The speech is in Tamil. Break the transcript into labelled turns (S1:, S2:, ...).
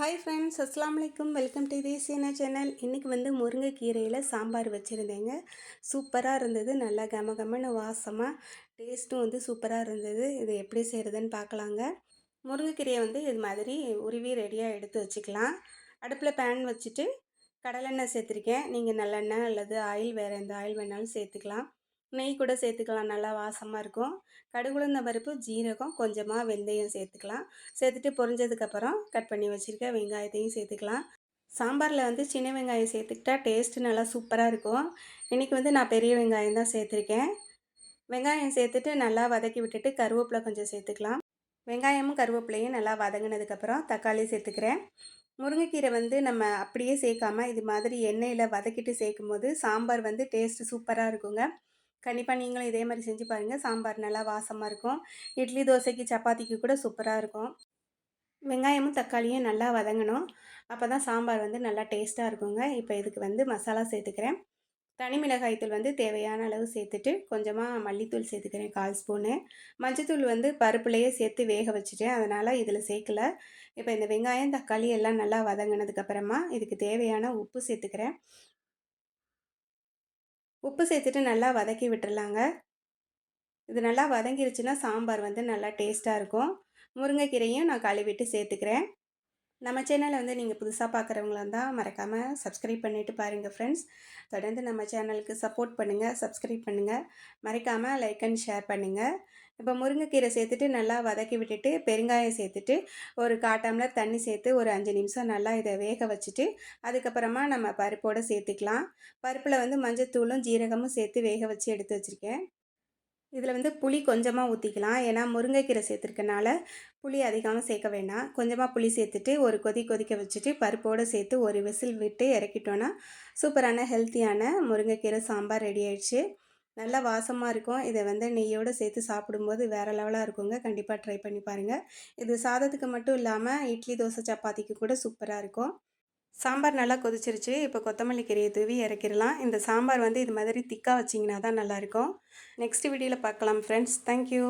S1: ஹாய் ஃப்ரெண்ட்ஸ் அஸ்லாம் வலைக்கம் வெல்கம் டு தேசியனா சேனல் இன்றைக்கி வந்து முருங்கைக்கீரையில் சாம்பார் வச்சுருந்தேங்க. சூப்பராக இருந்தது. நல்லா கம கமன்னு வாசமாக டேஸ்ட்டும் வந்து சூப்பராக இருந்தது. இது எப்படி செய்கிறதுன்னு பார்க்கலாங்க. முருங்கைக்கீரையை வந்து இது மாதிரி உருவி ரெடியாக எடுத்து வச்சுக்கலாம். அடுப்பில் பேன் வச்சுட்டு கடலெண்ணெய் சேர்த்துருக்கேன். நீங்கள் நல்லெண்ணெய் அல்லது ஆயில் வேறு எந்த ஆயில் வேணாலும் சேர்த்துக்கலாம். நெய் கூட சேர்த்துக்கலாம். நல்லா வாசமாக இருக்கும். கடுகுளுந்த பருப்பு ஜீரகம் கொஞ்சமாக வெந்தயம் சேர்த்துக்கலாம். சேர்த்துட்டு பொரிஞ்சதுக்கப்புறம் கட் பண்ணி வச்சுருக்க வெங்காயத்தையும் சேர்த்துக்கலாம். சாம்பாரில் வந்து சின்ன வெங்காயம் சேர்த்துக்கிட்டா டேஸ்ட்டு நல்லா சூப்பராக இருக்கும். இன்றைக்கி வந்து நான் பெரிய வெங்காயம் தான் சேர்த்துருக்கேன். வெங்காயம் சேர்த்துட்டு நல்லா வதக்கி விட்டுட்டு கருவேப்பிலை கொஞ்சம் சேர்த்துக்கலாம். வெங்காயமும் கருவேப்பிலையும் நல்லா வதங்கினதுக்கப்புறம் தக்காளி சேர்த்துக்கிறேன். முருங்கைக்கீரை வந்து நம்ம அப்படியே சேர்க்காம இது மாதிரி எண்ணெயில் வதக்கிட்டு சேர்க்கும் போது சாம்பார் வந்து டேஸ்ட்டு சூப்பராக இருக்குங்க. கண்டிப்பாக நீங்களும் இதே மாதிரி செஞ்சு பாருங்கள் சாம்பார் நல்லா வாசமாக இருக்கும். இட்லி தோசைக்கு சப்பாத்திக்கு கூட சூப்பராக இருக்கும். வெங்காயமும் தக்காளியும் நல்லா வதங்கணும். அப்போ தான் சாம்பார் வந்து நல்லா டேஸ்ட்டாக இருக்குங்க. இப்போ இதுக்கு வந்து மசாலா சேர்த்துக்கிறேன். தனி மிளகாய்த்தூள் வந்து தேவையான அளவு சேர்த்துட்டு கொஞ்சமாக மல்லித்தூள் சேர்த்துக்கிறேன் கால் ஸ்பூனு. மஞ்சத்தூள் வந்து பருப்புலேயே சேர்த்து வேக வச்சுட்டேன். அதனால் இதில் சேர்க்கல. இப்போ இந்த வெங்காயம் தக்காளி எல்லாம் நல்லா வதங்கினதுக்கப்புறமா இதுக்கு தேவையான உப்பு சேர்த்துக்கிறேன். உப்பு சேர்த்துட்டு நல்லா வதக்கி விட்டுடலாங்க இது நல்லா வதங்கிருச்சுன்னா சாம்பார் வந்து நல்லா டேஸ்ட்டாக இருக்கும். முருங்கைக்கீரையும் நான் கழுவிட்டு சேர்த்துக்கிறேன். நம்ம சேனலை வந்து நீங்கள் புதுசாக பார்க்குறவங்களா இருந்தால் மறக்காமல் சப்ஸ்கிரைப் பண்ணிவிட்டு பாருங்கள் ஃப்ரெண்ட்ஸ் தொடர்ந்து நம்ம சேனலுக்கு சப்போர்ட் பண்ணுங்கள் சப்ஸ்கிரைப் பண்ணுங்கள் மறக்காமல் லைக் அண்ட் ஷேர் பண்ணுங்கள் இப்போ முருங்கைக்கீரை சேர்த்துட்டு நல்லா வதக்கி விட்டுட்டு பெருங்காயம் சேர்த்துட்டு ஒரு காட்டாமலர் தண்ணி சேர்த்து ஒரு அஞ்சு நிமிஷம் நல்லா இதை வேக வச்சுட்டு அதுக்கப்புறமா நம்ம பருப்போடு சேர்த்துக்கலாம். பருப்பில் வந்து மஞ்சத்தூளும் ஜீரகமும் சேர்த்து வேக வச்சு எடுத்து வச்சுருக்கேன். இதில் வந்து புளி கொஞ்சமாக ஊற்றிக்கலாம் ஏன்னா முருங்கைக்கீரை சேர்த்துருக்கனால புளி அதிகமாக சேர்க்க வேண்டாம் கொஞ்சமாக புளி சேர்த்துட்டு ஒரு கொதி கொதிக்க வச்சுட்டு பருப்போடு சேர்த்து ஒரு விசில் விட்டு இறக்கிட்டோன்னா சூப்பரான ஹெல்த்தியான முருங்கைக்கீரை சாம்பார் ரெடி ஆயிடுச்சு. நல்லா வாசமாக இருக்கும். இதை வந்து நெய்யோடு சேர்த்து சாப்பிடும்போது வேறு லெவலாக இருக்குங்க. கண்டிப்பாக ட்ரை பண்ணி பாருங்கள் இது சாதத்துக்கு மட்டும் இல்லாமல் இட்லி தோசை சப்பாத்திக்கு கூட சூப்பராக இருக்கும். சாம்பார் நல்லா கொதிச்சிருச்சு. இப்போ கொத்தமல்லி கீரையை தூவி இறக்கிடலாம். இந்த சாம்பார் வந்து இது மாதிரி திக்காக வச்சிங்கன்னா தான் நல்லாயிருக்கும் நெக்ஸ்ட் வீடியோவில் பார்க்கலாம் ஃப்ரெண்ட்ஸ் தேங்க்யூ